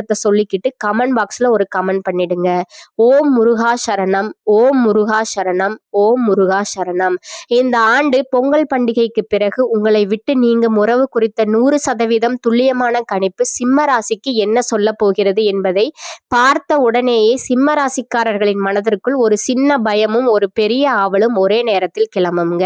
மந்திரத்தை சொல்லிக்கிட்டு கமெண்ட் பாக்ஸ்ல ஒரு கமெண்ட் பண்ணிடுங்க. ஓம் முருகா சரணம் ஓம் முருகா சரணம் ஓம் முருகா சரணம். இந்த ஆண்டு பொங்கல் பண்டிகைக்கு பிறகு உங்களை விட்டு நீங்கும் உறவு குறித்த நூறு சதவீதம் துல்லியமான கணிப்பு சிம்ம ராசிக்கு என்ன சொல்ல போகிறது என்பதை பார்த்த உடனேயே சிம்ம ராசிக்காரர்களின் மனதிற்குள் ஒரு சின்ன பயமும் ஒரு பெரிய ஆவலும் ஒரே நேரத்தில் கிளம்புங்க.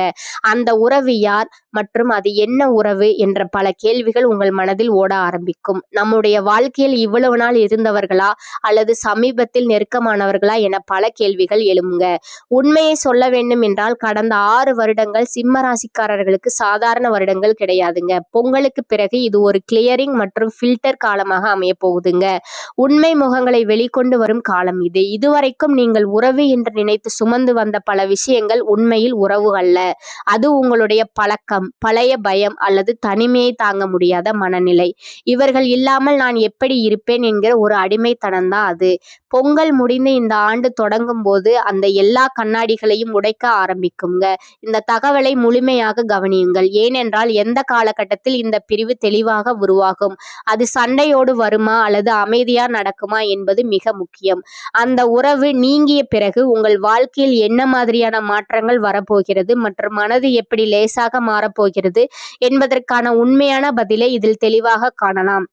அந்த உறவு யார் மற்றும் அது என்ன உறவு என்ற பல கேள்விகள் உங்கள் மனதில் ஓட ஆரம்பிக்கும். நம்முடைய வாழ்க்கையில் இவ்வளவு நாள் இருந்தவர்களா? அல்லது சமீபத்தில் நெருக்கமானவர்களா? என பல கேள்விகள் எழுமுங்க உண்மையை சொல்ல வேண்டும் என்றால் கடந்த ஆறு வருடங்கள் சிம்ம ராசிக்காரர்களுக்கு சாதாரண வருடங்கள் கிடையாதுங்க. பொங்கலுக்கு பிறகு இது ஒரு கிளியரிங் மற்றும் ஃபில்டர் காலமாக அமைய போகுதுங்க. உண்மை முகங்களை வெளிக்கொண்டு வரும் காலம் இது. இதுவரைக்கும் நீங்கள் உறவு என்று நினைத்து சுமந்து வந்த பல விஷயங்கள் உண்மையில் உறவு அல்ல. அது உங்களுடைய பழக்கம் பழைய பயம் அல்லது தனிமையை தாங்க முடியாத மனநிலை. இவர்கள் இல்லாமல் நான் எப்படி இருப்பேன்? என்கிற ஒரு அடிமைத்தனம் தான் அது. பொங்கல் முடிந்து இந்த ஆண்டு தொடங்கும் போது அந்த எல்லா கண்ணாடிகளையும் உடைக்க ஆரம்பிக்குங்க. இந்த தகவலை முழுமையாக கவனியுங்கள். ஏனென்றால் எந்த காலகட்டத்தில் இந்த பிரிவு தெளிவாக உருவாகும்? அது சண்டையோடு வருமா? அல்லது அமைதியா நடக்குமா? என்பது மிக முக்கியம். அந்த உறவு நீங்கிய பிறகு உங்கள் வாழ்க்கையில் என்ன மாதிரியான மாற்றங்கள் வரப்போகிறது? மற்றும் மனது எப்படி லேசாக மாறப்போகிறது? என்பதற்கான உண்மையான பதிலை இதில் தெளிவாக காணலாம்.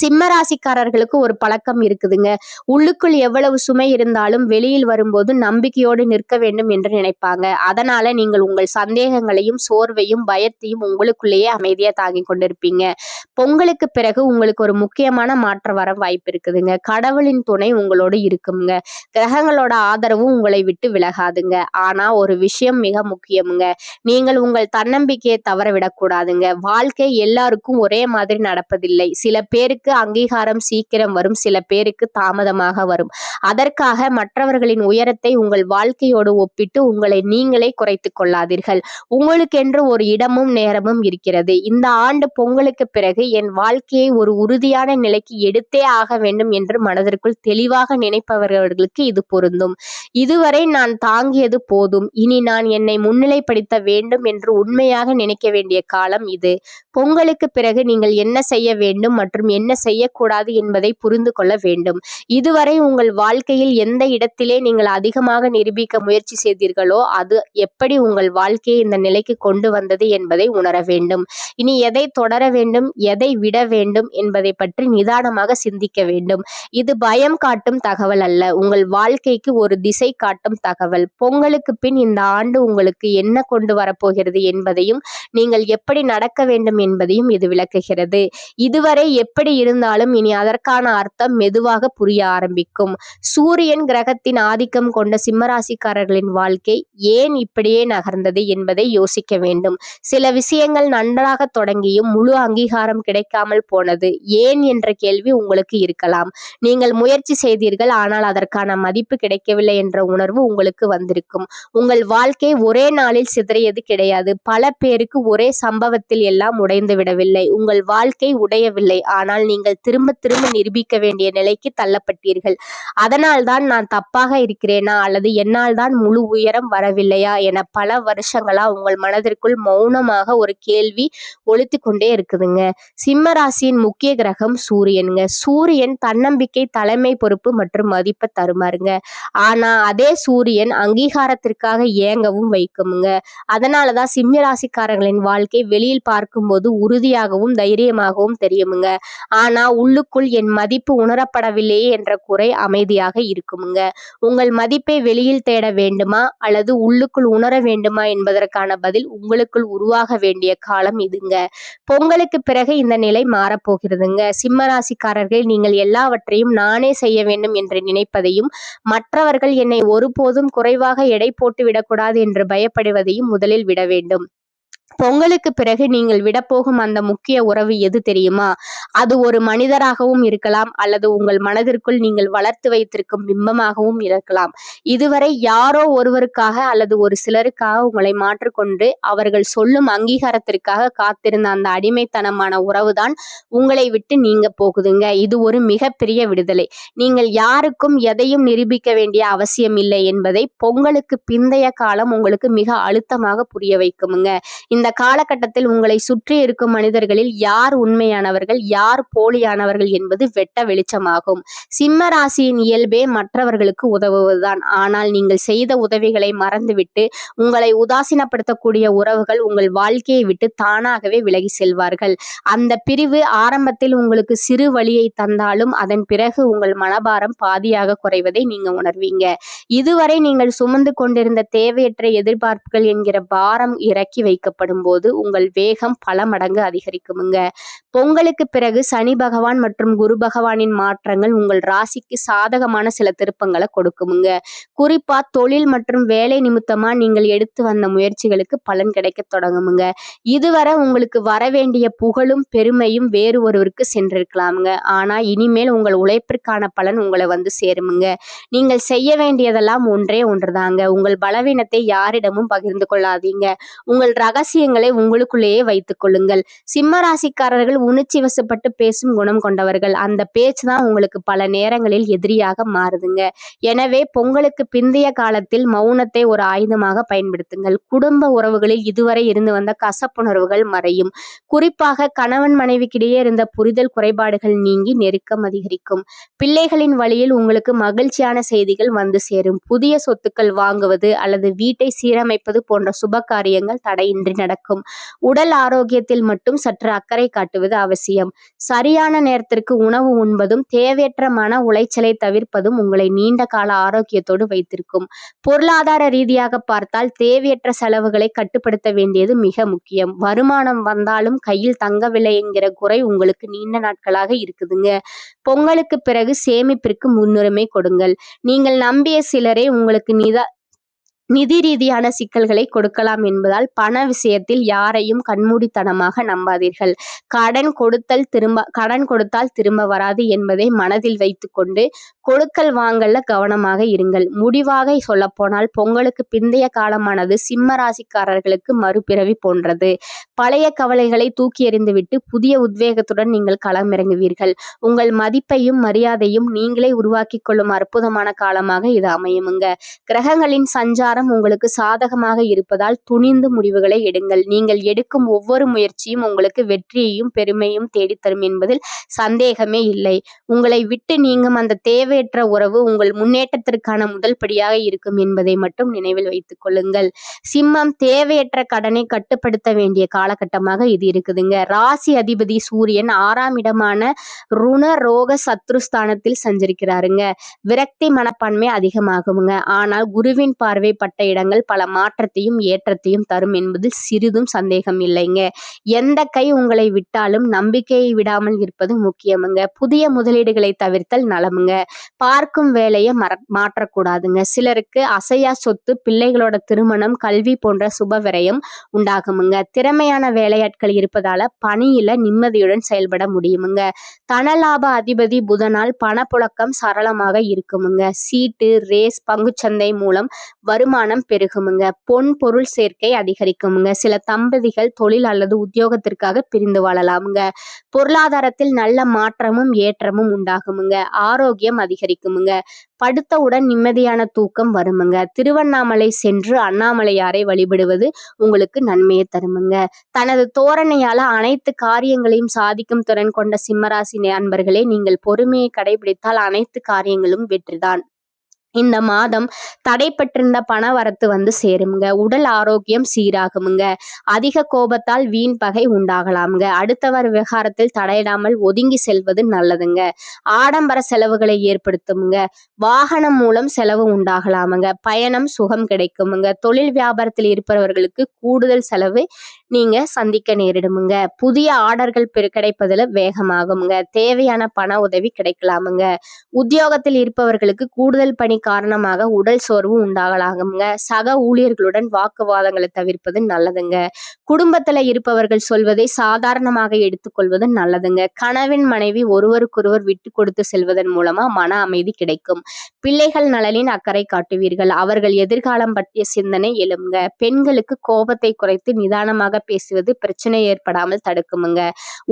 சிம்ம ராசிக்காரர்களுக்கு ஒரு பழக்கம் இருக்குதுங்க. உள்ளுக்குள் எவ்வளவு சுமை இருந்தாலும் வெளியில் வரும்போது நம்பிக்கையோடு நிற்க வேண்டும் என்று நினைப்பாங்க. அதனால நீங்கள் உங்கள் சந்தேகங்களையும் சோர்வையும் பயத்தையும் உங்களுக்குள்ளேயே அமைதியா தாங்கி கொண்டிருப்பீங்க. பொங்கலுக்கு பிறகு உங்களுக்கு ஒரு முக்கியமான மாற்றம் வர வாய்ப்பு இருக்குதுங்க. கடவுளின் துணை உங்களோடு இருக்குங்க. கிரகங்களோட ஆதரவும் உங்களை விட்டு விலகாதுங்க. ஆனா ஒரு விஷயம் மிக முக்கியமுங்க. நீங்கள் உங்கள் தன்னம்பிக்கையை தவற விடக்கூடாதுங்க. வாழ்க்கை எல்லாருக்கும் ஒரே மாதிரி நடப்பதில்லை. சில பேருக்கு பேருக்கு அங்கீகாரம் சீக்கிரம் வரும். சில பேருக்கு தாமதமாக வரும். அதற்காக மற்றவர்களின் உயரத்தை உங்கள் வாழ்க்கையோடு ஒப்பிட்டு உங்களை நீங்களே குறைத்து கொள்ளாதீர்கள். உங்களுக்கென்று ஒரு இடமும் நேரமும் இருக்கிறது. இந்த ஆண்டு பொங்கலுக்கு பிறகு என் வாழ்க்கையை ஒரு உறுதியான நிலைக்கு எடுத்தே ஆக வேண்டும் என்று மனதிற்குள் தெளிவாக நினைப்பவர்களுக்கு இது பொருந்தும். இதுவரை நான் தாங்கியது போதும். இனி நான் என்னை முன்னிலைப்படுத்த வேண்டும் என்று உண்மையாக நினைக்க வேண்டிய காலம் இது. பொங்கலுக்கு பிறகு நீங்கள் என்ன செய்ய வேண்டும் மற்றும் என்ன செய்யக்கூடாது என்பதை புரிந்து கொள்ள வேண்டும். இதுவரை உங்கள் வாழ்க்கையில் எந்த இடத்திலே நீங்கள் அதிகமாக நிரூபிக்க முயற்சி செய்தீர்களோ அது எப்படி உங்கள் வாழ்க்கையை இந்த நிலைக்கு கொண்டு வந்தது என்பதை உணர வேண்டும். இனி எதை தொடர வேண்டும் எதை விட வேண்டும் என்பதை பற்றி நிதானமாக சிந்திக்க வேண்டும். இது பயம் காட்டும் தகவல் அல்ல. உங்கள் வாழ்க்கைக்கு ஒரு திசை காட்டும் தகவல். பொங்கலுக்கு பின் இந்த ஆண்டு உங்களுக்கு என்ன கொண்டு வரப்போகிறது என்பதையும் நீங்கள் எப்படி நடக்க வேண்டும் என்பதையும் இது விளக்குகிறது. இதுவரை எப்படி இருந்தாலும் இனி அதற்கான அர்த்தம் மெதுவாக புரிய ஆரம்பிக்கும். சூரியன் கிரகத்தின் ஆதிக்கம் கொண்ட சிம்மராசிக்காரர்களின் வாழ்க்கை ஏன் இப்படியே நகர்ந்தது என்பதை யோசிக்க வேண்டும். சில விஷயங்கள் நன்றாக தொடங்கியும் முழு அங்கீகாரம் கிடைக்காமல் போனது ஏன் என்ற கேள்வி உங்களுக்கு இருக்கலாம். நீங்கள் முயற்சி செய்தீர்கள் ஆனால் அதற்கான மதிப்பு கிடைக்கவில்லை என்ற உணர்வு உங்களுக்கு வந்திருக்கும். உங்கள் வாழ்க்கை ஒரே நாளில் சிதறியது கிடையாது. பல பேருக்கு ஒரே சம்பவத்தில் எல்லாம் உடைந்து விடவில்லை. உங்கள் வாழ்க்கை உடையவில்லை. ஆனால் நீங்கள் திரும்ப திரும்ப நிரூபிக்க வேண்டிய நிலைக்கு தள்ளப்பட்டீர்கள். அதனால்தான் நான் தப்பாக இருக்கிறேனா? அல்லது என்னால் தான் முழு உயரம் வரவில்லையா? என பல வருஷங்களா உங்கள் மனதிற்குள் மௌனமாக ஒரு கேள்வி ஒழித்து கொண்டே இருக்குதுங்க. சிம்ம ராசியின் முக்கிய கிரகம் சூரியனுங்க. சூரியன் தன்னம்பிக்கை தலைமை பொறுப்பு மற்றும் மதிப்பை தருமாறுங்க. ஆனா அதே சூரியன் அங்கீகாரத்திற்காக ஏங்கவும் வைக்குமுங்க. அதனாலதான் சிம்ம ராசிக்காரர்களின் வாழ்க்கை வெளியில் பார்க்கும்போது உறுதியாகவும் தைரியமாகவும் தெரியுமுங்க. ஆனா உள்ளுக்குள் என் மதிப்பு உணரப்படவில்லையே என்ற குறை அமைதியாக இருக்குமுங்க. உங்கள் மதிப்பை வெளியில் தேட வேண்டுமா? அல்லது உள்ளுக்குள் உணர வேண்டுமா? என்பதற்கான பதில் உங்களுக்குள் உருவாக வேண்டிய காலம் இதுங்க. பொங்கலுக்கு பிறகு இந்த நிலை மாறப்போகிறதுங்க. சிம்ம ராசிக்காரர்கள் நீங்கள் எல்லாவற்றையும் நானே செய்ய வேண்டும் என்று நினைப்பதையும் மற்றவர்கள் என்னை ஒருபோதும் குறைவாக எடை போட்டு விடக்கூடாது என்று பயப்படுவதையும் முதலில் விட வேண்டும். பொங்கலுக்கு பிறகு நீங்கள் விடப்போகும் அந்த முக்கிய உறவு எது தெரியுமா? அது ஒரு மனிதராகவும் இருக்கலாம் அல்லது உங்கள் மனதிற்குள் நீங்கள் வளர்த்து வைத்திருக்கும் பிம்பமாகவும் இருக்கலாம். இதுவரை யாரோ ஒருவருக்காக அல்லது ஒரு சிலருக்காக உங்களை மாற்றிக்கொண்டு அவர்கள் சொல்லும் அங்கீகாரத்திற்காக காத்திருந்த அந்த அடிமைத்தனமான உறவுதான் உங்களை விட்டு நீங்க போகுதுங்க. இது ஒரு மிகப்பெரிய விடுதலை. நீங்கள் யாருக்கும் எதையும் நிரூபிக்க வேண்டிய அவசியம் இல்லை என்பதை பொங்கலுக்கு பிந்தைய காலம் உங்களுக்கு மிக அழுத்தமாக புரிய வைக்குமுங்க. இந்த காலகட்டத்தில் உங்களை சுற்றி இருக்கும் மனிதர்களில் யார் உண்மையானவர்கள் யார் போலியானவர்கள் என்பது வெட்ட வெளிச்சமாகும். சிம்ம ராசியின் இயல்பே மற்றவர்களுக்கு உதவுவதுதான். ஆனால் நீங்கள் செய்த உதவிகளை மறந்துவிட்டு உங்களை உதாசீனப்படுத்தக்கூடிய உறவுகள் உங்கள் வாழ்க்கையை விட்டு தானாகவே விலகி செல்வார்கள். அந்த பிரிவு ஆரம்பத்தில் உங்களுக்கு சிறு வழியை தந்தாலும் அதன் பிறகு உங்கள் மனபாரம் பாதியாக குறைவதை நீங்க உணர்வீங்க. இதுவரை நீங்கள் சுமந்து கொண்டிருந்த தேவையற்ற எதிர்பார்ப்புகள் என்கிற பாரம் இறக்கி வைக்கப்படும் போது உங்கள் வேகம் பல மடங்கு அதிகரிக்குமுங்க. பொங்கலுக்கு பிறகு சனி பகவான் மற்றும் குரு பகவானின் மாற்றங்கள் உங்கள் ராசிக்கு சாதகமான சில திருப்பங்களை கொடுக்குமுங்க. குறிப்பா தொழில் மற்றும் வேலை நிமித்தமா நீங்கள் எடுத்து வந்த முயற்சிகளுக்கு பலன் கிடைக்க தொடங்குமுங்க. இதுவரை உங்களுக்கு வர வேண்டிய புகழும் பெருமையும் வேறு ஒருவருக்கு சென்றிருக்கலாமுங்க. ஆனா இனிமேல் உங்கள் உழைப்பிற்கான பலன் உங்களை வந்து சேருமுங்க. நீங்கள் செய்ய வேண்டியதெல்லாம் ஒன்றே ஒன்றுதாங்க. உங்கள் பலவீனத்தை யாரிடமும் பகிர்ந்து கொள்ளாதீங்க. உங்கள் ரகசியங்களை உங்களுக்குள்ளேயே வைத்துக் கொள்ளுங்கள். சிம்ம ராசிக்காரர்கள் உணர்ச்சி வசப்பட்டு பேசும் குணம் கொண்டவர்கள். அந்த பேச்சு தான் உங்களுக்கு பல நேரங்களில் எதிரியாக மாறுதுங்க. எனவே பொங்கலுக்கு பிந்தைய காலத்தில் மௌனத்தை ஒரு ஆயுதமாக பயன்படுத்துங்கள். குடும்ப உறவுகளில் இதுவரை இருந்து வந்த கசப்புணர்வுகள் மறையும். குறிப்பாக கணவன் மனைவிக்கிடையே இருந்த புரிதல் குறைபாடுகள் நீங்கி நெருக்கம் அதிகரிக்கும். பிள்ளைகளின் வழியில் உங்களுக்கு மகிழ்ச்சியான செய்திகள் வந்து சேரும். புதிய சொத்துக்கள் வாங்குவது அல்லது வீட்டை சீரமைப்பது போன்ற சுப காரியங்கள் தடையின்றி நடக்கும். உடல் ஆரோக்கியத்தில் மட்டும் சற்று அக்கறை காட்டுவது அவசியம். சரியான நேரத்திற்கு உணவு உண்பதும் தேவையற்ற மன உளைச்சலை தவிர்ப்பதும் உங்களை நீண்ட கால ஆரோக்கியத்தோடு வைத்திருக்கும். பொருளாதார ரீதியாக பார்த்தால் தேவையற்ற செலவுகளை கட்டுப்படுத்த வேண்டியது மிக முக்கியம். வருமானம் வந்தாலும் கையில் தங்கவில்லை என்கிற குறை உங்களுக்கு நீண்ட நாட்களாக இருக்குதுங்க. பொங்கலுக்கு பிறகு சேமிப்பிற்கு முன்னுரிமை கொடுங்கள். நீங்கள் நம்பிய சிலரே உங்களுக்கு நிதா நிதி ரீதியான சிக்கல்களை கொடுக்கலாம் என்பதால் பண விஷயத்தில் யாரையும் கண்மூடித்தனமாக நம்பாதீர்கள். கடன் கொடுத்தல் திரும்ப கடன் கொடுத்தால் திரும்ப வராது என்பதை மனதில் வைத்துக்கொண்டு கொடுக்கல் வாங்கல்ல கவனமாக இருங்கள். முடிவாக சொல்லப்போனால் பொங்கலுக்கு பிந்தைய காலமானது சிம்ம ராசிக்காரர்களுக்கு மறுபிறவி போன்றது. பழைய கவலைகளை தூக்கி எறிந்துவிட்டு புதிய உத்வேகத்துடன் நீங்கள் களமிறங்குவீர்கள். உங்கள் மதிப்பையும் மரியாதையும் நீங்களே உருவாக்கி கொள்ளும் அற்புதமான காலமாக இது அமையுமுங்க. கிரகங்களின் சஞ்சாரம் உங்களுக்கு சாதகமாக இருப்பதால் துணிந்து முடிவுகளை எடுங்கள். நீங்கள் எடுக்கும் ஒவ்வொரு முயற்சியும் உங்களுக்கு வெற்றியையும் பெருமையும் தேடித்தரும் என்பதில் சந்தேகமே இல்லை. உங்களை விட்டு நீங்கும் அந்த தேவையற்ற உறவு உங்கள் முன்னேற்றத்திற்கான முதல் படியாக இருக்கும் என்பதை மட்டும் நினைவில் வைத்துக் கொள்ளுங்கள். சிம்மம் தேவையற்ற கடனை கட்டுப்படுத்த வேண்டிய காலகட்டமாக இது இருக்குதுங்க. ராசி அதிபதி சூரியன் ஆறாம் இடமான ருண ரோக சத்ருஸ்தானத்தில் சஞ்சரிக்கிறாருங்க. விரக்தி மனப்பான்மை அதிகமாகுங்க. ஆனால் குருவின் பார்வை பட்ட இடங்கள் பல மாற்றத்தையும் ஏற்றத்தையும் தரும் என்பதில் சிறிதும் சந்தேகம் இல்லைங்க. எந்த கை உங்களை விட்டாலும் நம்பிக்கையை விடாமல் இருப்பது முக்கியமுங்க. புதிய முதலீடுகளை தவிர்த்தல் நலமுங்க. பார்க்கும் வேலையை மற மாற்றக்கூடாதுங்க. சிலருக்கு அசையா சொத்து பிள்ளைகளோட திருமணம் கல்வி போன்ற சுப விரயம் உண்டாகுமுங்க. திறமையான வேலையாட்கள் இருப்பதால பணியில நிம்மதியுடன் செயல்பட முடியுமுங்க. தனலாப அதிபதி புதனால் பணப்புழக்கம் சரளமாக இருக்குமுங்க. சீட்டு ரேஸ் பங்குச்சந்தை மூலம் வருமானம் பெருகுமுங்க. பொன் பொருள் சேர்க்கை அதிகரிக்குமுங்க. சில தம்பதிகள் தொழில் அல்லது உத்தியோகத்திற்காக பிரிந்து வாழலாமுங்க. பொருளாதாரத்தில் நல்ல மாற்றமும் ஏற்றமும் உண்டாகுமுங்க. ஆரோக்கியம் அதிகரிக்குமுங்க. படுத்தவுடன் நிம்மதியான தூக்கம் வருமுங்க. திருவண்ணாமலை சென்று அண்ணாமலையாரை வழிபடுவது உங்களுக்கு நன்மையை தருமுங்க. தனது தோரணையால அனைத்து காரியங்களையும் சாதிக்கும் திறன் கொண்ட சிம்மராசி அன்பர்களே நீங்கள் பொறுமையை கடைபிடித்தால் அனைத்து காரியங்களும் வெற்றிதான். இந்த மாதம் தடைப்பட்டிருந்த பண வரத்து வந்து சேருமுங்க. உடல் ஆரோக்கியம் சீராகுமுங்க. அதிக கோபத்தால் வீண் பகை உண்டாகலாமுங்க. அடுத்தவர் விவகாரத்தில் தடையிடாமல் ஒதுங்கி செல்வது நல்லதுங்க. ஆடம்பர செலவுகளை ஏற்படுத்துமுங்க. வாகனம் மூலம் செலவு உண்டாகலாமுங்க. பயணம் சுகம் கிடைக்குமுங்க. தொழில் வியாபாரத்தில் இருப்பவர்களுக்கு கூடுதல் செலவு நீங்க சந்திக்க நேரிடுமுங்க. புதிய ஆர்டர்கள் பெரு கிடைப்பதுல வேகமாகுமுங்க. தேவையான பண உதவி கிடைக்கலாமுங்க. உத்தியோகத்தில் இருப்பவர்களுக்கு கூடுதல் பணி காரணமாக உடல் சோர்வு உண்டாகலாகுங்க சக ஊழியர்களுடன் வாக்குவாதங்களை தவிர்ப்பது நல்லதுங்க. குடும்பத்துல இருப்பவர்கள் சொல்வதை சாதாரணமாக எடுத்துக்கொள்வது நல்லதுங்க. கணவன் மனைவி ஒருவருக்கொருவர் விட்டு கொடுத்து செல்வதன் மூலமா மன அமைதி கிடைக்கும். பிள்ளைகள் நலனின் அக்கறை காட்டுவீர்கள். அவர்கள் எதிர்காலம் பற்றிய சிந்தனை எழுங்க பெண்களுக்கு கோபத்தை குறைத்து நிதானமாக பேசுவது பிரச்சனை ஏற்படாமல் தடுக்குமுங்க.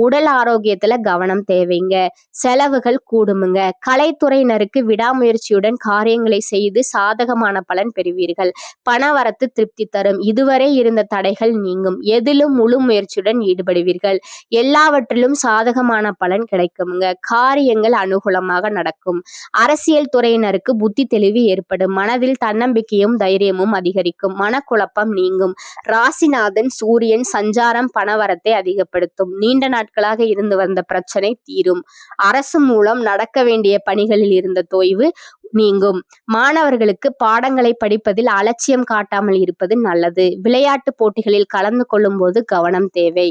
உடல் ஆரோக்கியத்துல கவனம் தேவைங்க. செலவுகள் கூடுமுங்க. கலைத்துறையினருக்கு விடாமுயற்சியுடன் காரியங்கள் காரியங்களை செய்து சாதகமான பலன் பெறுவீர்கள். பணவரத்து திருப்தி தரும். இதுவரை இருந்த தடைகள் நீங்கும். எதிலும் முழு முயற்சியுடன் ஈடுபடுவீர்கள். எல்லாவற்றிலும் சாதகமான பலன் கிடைக்குங்க. காரியங்கள் அனுகூலமாக நடக்கும். அரசியல் துறையினருக்கு புத்தி தெளிவு ஏற்படும். மனதில் தன்னம்பிக்கையும் தைரியமும் அதிகரிக்கும். மனக்குழப்பம் நீங்கும். ராசிநாதன் சூரியன் சஞ்சாரம் பணவரத்தை அதிகப்படுத்தும். நீண்ட நாட்களாக இருந்து வந்த பிரச்சனை தீரும். அரசு மூலம் நடக்க வேண்டிய பணிகளில் இருந்த தொய்வு நீங்கும். மாணவர்களுக்கு பாடங்களை படிப்பதில் அலட்சியம் காட்டாமல் இருப்பது நல்லது. விளையாட்டு போட்டிகளில் கலந்து கொள்ளும் போது கவனம் தேவை.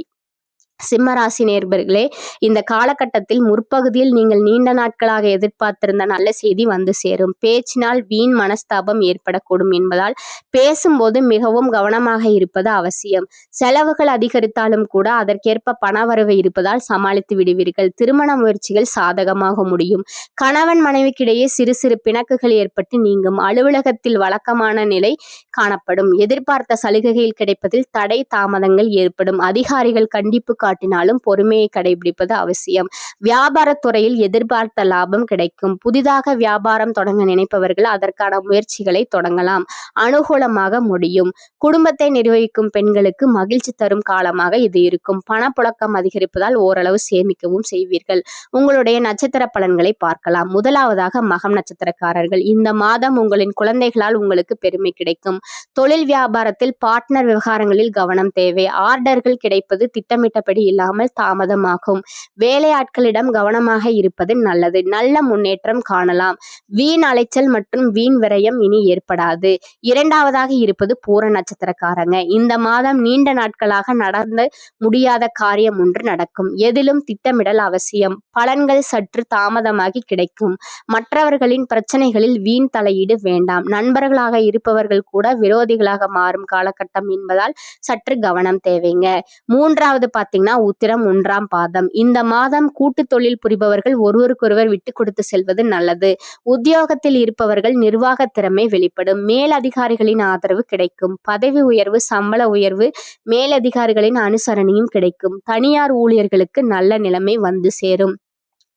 சிம்மராசி நேர்பர்களே இந்த காலகட்டத்தில் முற்பகுதியில் நீங்கள் நீண்ட நாட்களாக எதிர்பார்த்திருந்த நல்ல செய்தி வந்து சேரும். பேச்சினால் வீண் மனஸ்தாபம் ஏற்படக்கூடும் என்பதால் பேசும்போது மிகவும் கவனமாக இருப்பது அவசியம். செலவுகள் அதிகரித்தாலும் கூட அதற்கேற்ப பணவரவு இருப்பதால் சமாளித்து விடுவீர்கள். திருமண முயற்சிகள் சாதகமாக முடியும். கணவன் மனைவிக்கிடையே சிறு சிறு பிணக்குகள் ஏற்பட்டு நீங்கும். அலுவலகத்தில் வழக்கமான நிலை காணப்படும். எதிர்பார்த்த சலுகைகள் கிடைப்பதில் தடை தாமதங்கள் ஏற்படும். அதிகாரிகள் கண்டிப்பு காட்டினாலும் பொறுமையை கடைபிடிப்பது அவசியம். வியாபாரத்துறையில் எதிர்பார்த்த லாபம் கிடைக்கும். புதிதாக வியாபாரம் தொடங்க நினைப்பவர்கள் அதற்கான முயற்சிகளை தொடங்கலாம். அனுகூலமாக முடியும். குடும்பத்தை நிர்வகிக்கும் பெண்களுக்கு மகிழ்ச்சி தரும் காலமாக இது இருக்கும். பணப்புழக்கம் அதிகரிப்பதால் ஓரளவு சேமிக்கவும் செய்வீர்கள். உங்களுடைய நட்சத்திர பலன்களை பார்க்கலாம். முதலாவதாக மகம் நட்சத்திரக்காரர்கள். இந்த மாதம் உங்களின் குழந்தைகளால் உங்களுக்கு பெருமை கிடைக்கும். தொழில் வியாபாரத்தில் பார்ட்னர் விவகாரங்களில் கவனம் தேவை. ஆர்டர்கள் கிடைப்பது திட்டமிட்டபடி இல்லாமல் தாமதமாகும். வேலையாட்களிடம் கவனமாக இருப்பது நல்லது. நல்ல முன்னேற்றம் காணலாம். வீண் அலைச்சல் மற்றும் வீண் விரயம் இனி ஏற்படாது. இரண்டாவதாக இருப்பது பூர நட்சத்திரக்காரங்க. இந்த மாதம் நீண்ட நாட்களாக நடந்த முடியாத காரியம் ஒன்று நடக்கும். எதிலும் திட்டமிடல் அவசியம். பலன்கள் சற்று தாமதமாகி கிடைக்கும். மற்றவர்களின் பிரச்சனைகளில் வீண் தலையீடு வேண்டாம். நண்பர்களாக இருப்பவர்கள் கூட விரோதிகளாக மாறும் காலகட்டம் என்பதால் சற்று கவனம் தேவைங்க. மூன்றாவது பார்த்தீங்கன்னா உத்திரம் ஒன்றாம் பாதம். இந்த மாதம் கூட்டு தொழில் புரிபவர்கள் ஒருவருக்கொருவர் விட்டு கொடுத்து செல்வது நல்லது. உத்தியோகத்தில் இருப்பவர்கள் நிர்வாக திறமை வெளிப்படும். மேலதிகாரிகளின் ஆதரவு கிடைக்கும். பதவி உயர்வு சம்பள உயர்வு மேலதிகாரிகளின் அனுசரணையும் கிடைக்கும். தனியார் ஊழியர்களுக்கு நல்ல நிலைமை வந்து சேரும்.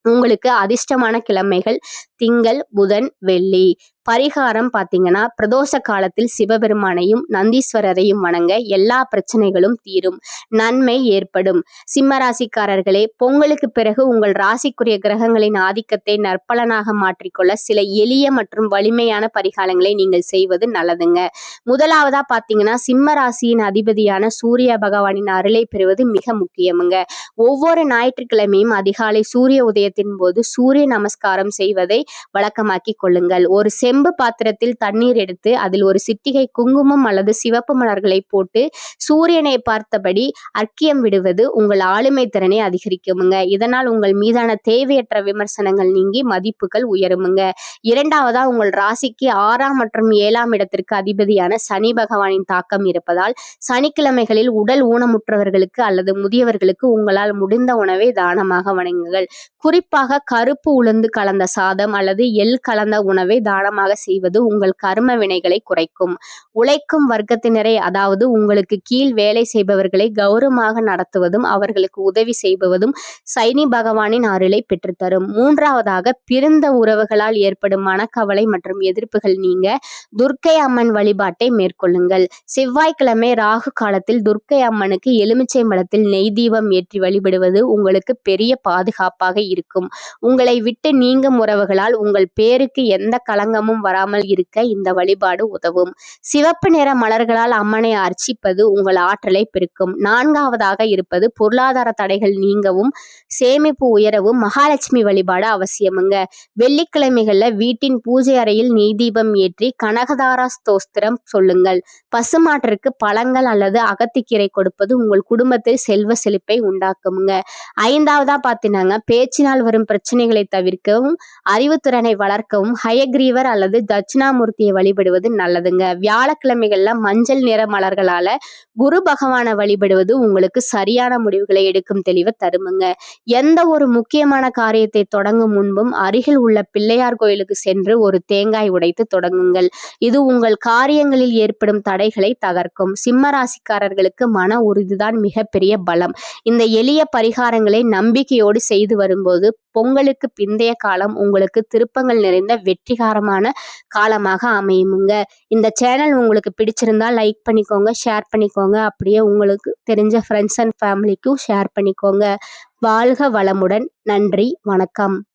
உங்களுக்கு அதிர்ஷ்டமான கிழமைகள் திங்கள் புதன் வெள்ளி. பரிகாரம் பார்த்தீங்கன்னா பிரதோஷ காலத்தில் சிவபெருமானையும் நந்தீஸ்வரரையும் வணங்க எல்லா பிரச்சனைகளும் தீரும் நன்மை ஏற்படும். சிம்ம ராசிக்காரர்களே பொங்கலுக்கு பிறகு உங்கள் ராசிக்குரிய கிரகங்களின் ஆதிக்கத்தை நற்பலனாக மாற்றிக்கொள்ள சில எளிய மற்றும் வலிமையான பரிகாரங்களை நீங்கள் செய்வது நல்லதுங்க. முதலாவதா பார்த்தீங்கன்னா சிம்ம ராசியின் அதிபதியான சூரிய பகவானின் அருளை பெறுவது மிக முக்கியமுங்க. ஒவ்வொரு ஞாயிற்றுக்கிழமையும் அதிகாலை சூரிய உதயத்தின் போது சூரிய நமஸ்காரம் செய்வதை வழக்கமாக்கி கொள்ளுங்கள். ஒரு செம்பு பாத்திரத்தில் தண்ணீர் எடுத்து அதில் ஒரு சிட்டிகை குங்குமம் அல்லது சிவப்பு மலர்களை போட்டு சூரியனை பார்த்தபடி அர்க்கியம் விடுவது உங்கள் ஆளுமை திறனை அதிகரிக்குமுங்க. இதனால் உங்கள் மீதான தேவையற்ற விமர்சனங்கள் நீங்கி மதிப்புகள் உயருமுங்க. இரண்டாவதா உங்கள் ராசிக்கு ஆறாம் மற்றும் ஏழாம் இடத்திற்கு அதிபதியான சனி பகவானின் தாக்கம் இருப்பதால் சனிக்கிழமைகளில் உடல் ஊனமுற்றவர்களுக்கு அல்லது முதியவர்களுக்கு உங்களால் முடிந்த உணவை தானமாக வணங்குங்கள். குறிப்பாக கருப்பு உளுந்து கலந்த சாதம் அல்லது எள் கலந்த உணவை தானமாக செய்வது உங்கள் கர்ம வினைகளை குறைக்கும். உழைக்கும் வர்க்கத்தினரை அதாவது உங்களுக்கு கீழ் வேலை செய்பவர்களை கௌரவமாக நடத்துவதும் அவர்களுக்கு உதவி செய்வதும் சைனி பகவானின் அருளை பெற்றுத்தரும். மூன்றாவதாக பிறந்த உறவுகளால் ஏற்படும் மனக்கவலை மற்றும் எதிர்ப்புகள் நீங்க துர்க்கை அம்மன் வழிபாட்டை மேற்கொள்ளுங்கள். செவ்வாய்க்கிழமை ராகு காலத்தில் துர்க்கை அம்மனுக்கு எலுமிச்சை மலத்தில் நெய் தீபம் ஏற்றி வழிபடுவது உங்களுக்கு பெரிய பாதுகாப்பாக இருக்கும். உங்களை விட்டு நீங்கும் உறவுகளால் உங்கள் பேருக்கு எந்த களங்கமும் வராமல் இருக்க இந்த வழிபாடு உதவும். சிவப்பு நிற மலர்களால் அம்மனை அர்ச்சிப்பது உங்கள் ஆற்றலை பெருக்கும். நான்காவதாக இருப்பது பொருளாதார தடைகள் நீங்கவும் சேமிப்பு உயரவும் மகாலட்சுமி வழிபாடு அவசியமுங்க. வெள்ளிக்கிழமைகள்ல வீட்டின் பூஜை அறையில் நெய் தீபம் ஏற்றி கனகதாரா ஸ்தோஸ்திரம் சொல்லுங்கள். பசுமாட்டிற்கு பழங்கள் அல்லது அகத்திக்கீரை கொடுப்பது உங்கள் குடும்பத்தில் செல்வ செழிப்பை உண்டாக்குமுங்க. ஐந்தாவதா பார்த்தீங்கன்னா பேச்சினால் வரும் பிரச்சனைகளை தவிர்க்கவும் அறிவுத்திறனை வளர்க்கவும் ஹயக்ரீவர் அல்லது அல்லது தட்சிணாமூர்த்தியை வழிபடுவது நல்லதுங்க. வியாழக்கிழமைகள்ல மஞ்சள் நிற மலர்களால குரு பகவானை வழிபடுவது உங்களுக்கு சரியான முடிவுகளை எடுக்கும் தெளிவை தருமுங்க. எந்த ஒரு முக்கியமான காரியத்தை தொடங்கும் முன்பும் அருகில் உள்ள பிள்ளையார் கோயிலுக்கு சென்று ஒரு தேங்காய் உடைத்து தொடங்குங்கள். இது உங்கள் காரியங்களில் ஏற்படும் தடைகளை தகர்க்கும். சிம்ம ராசிக்காரர்களுக்கு மன உறுதிதான் மிகப்பெரிய பலம். இந்த எளிய பரிகாரங்களை நம்பிக்கையோடு செய்து வரும்போது பொங்கலுக்கு பிந்தைய காலம் உங்களுக்கு திருப்பங்கள் நிறைந்த வெற்றிகரமான காலமாக அமையுமுங்க. இந்த சேனல் உங்களுக்கு பிடிச்சிருந்தா லைக் பண்ணிக்கோங்க ஷேர் பண்ணிக்கோங்க. அப்படியே உங்களுக்கு தெரிஞ்ச ஃப்ரெண்ட்ஸ் அண்ட் ஃபேமிலிக்கும் ஷேர் பண்ணிக்கோங்க. வாழ்க வளமுடன். நன்றி வணக்கம்.